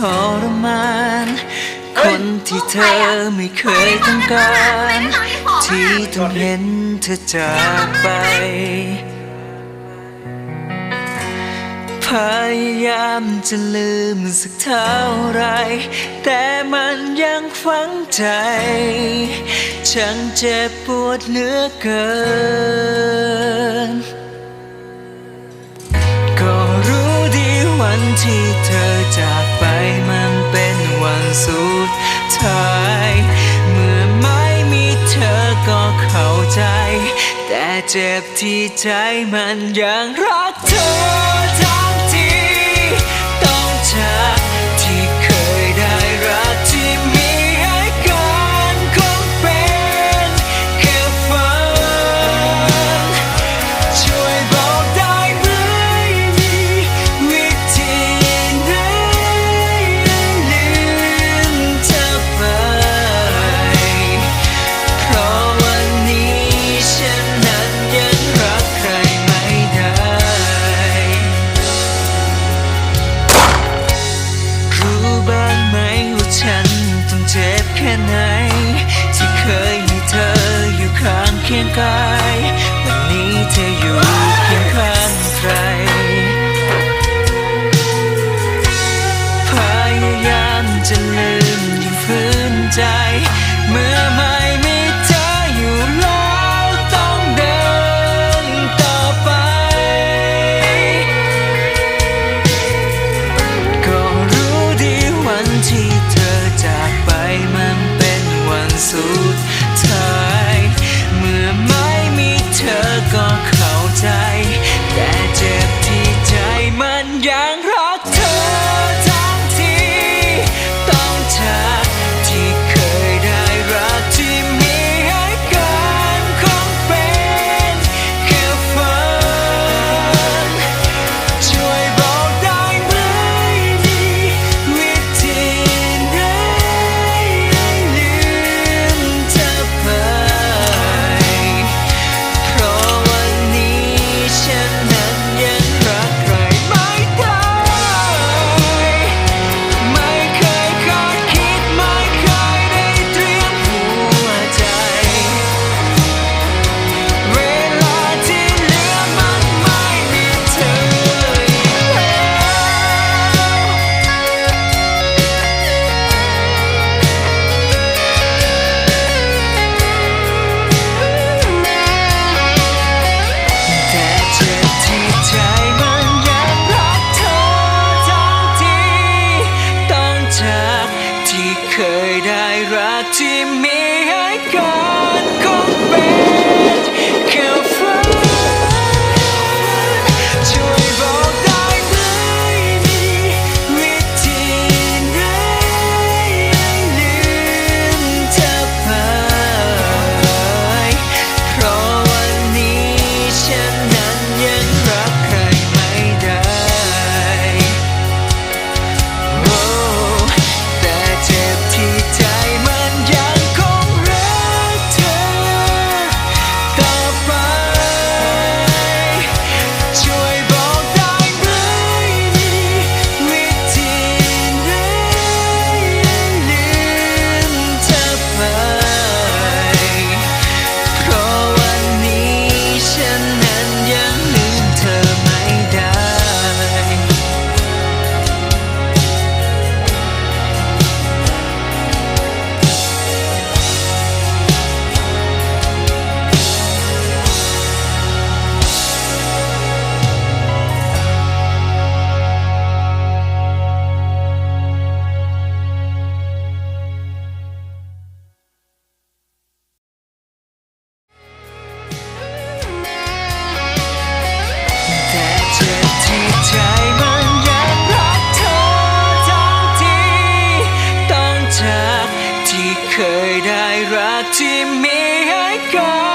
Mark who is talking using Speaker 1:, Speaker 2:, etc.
Speaker 1: มีคนที่ทรมาน คนที่เธอไม่เคยต้องการ ที่ต้องเห็นเธอจากไป พยายามจะลืมสักเท่าไร แต่มันยังฝังใจ ช่างเจ็บปวดเหลือเกินก็รู้ดีวันที่เธอจาก ไปมันเป็นวันสุดท้าย เมื่อไม่มีเธอก็เข้าใจ แต่เจ็บที่ใจมันยังรักเธอ ค่ไหน ที่เคยมีเธออยู่ข้างเคียงกาย วันนี้เธออยู่ Bangkok to me. 마침에 할까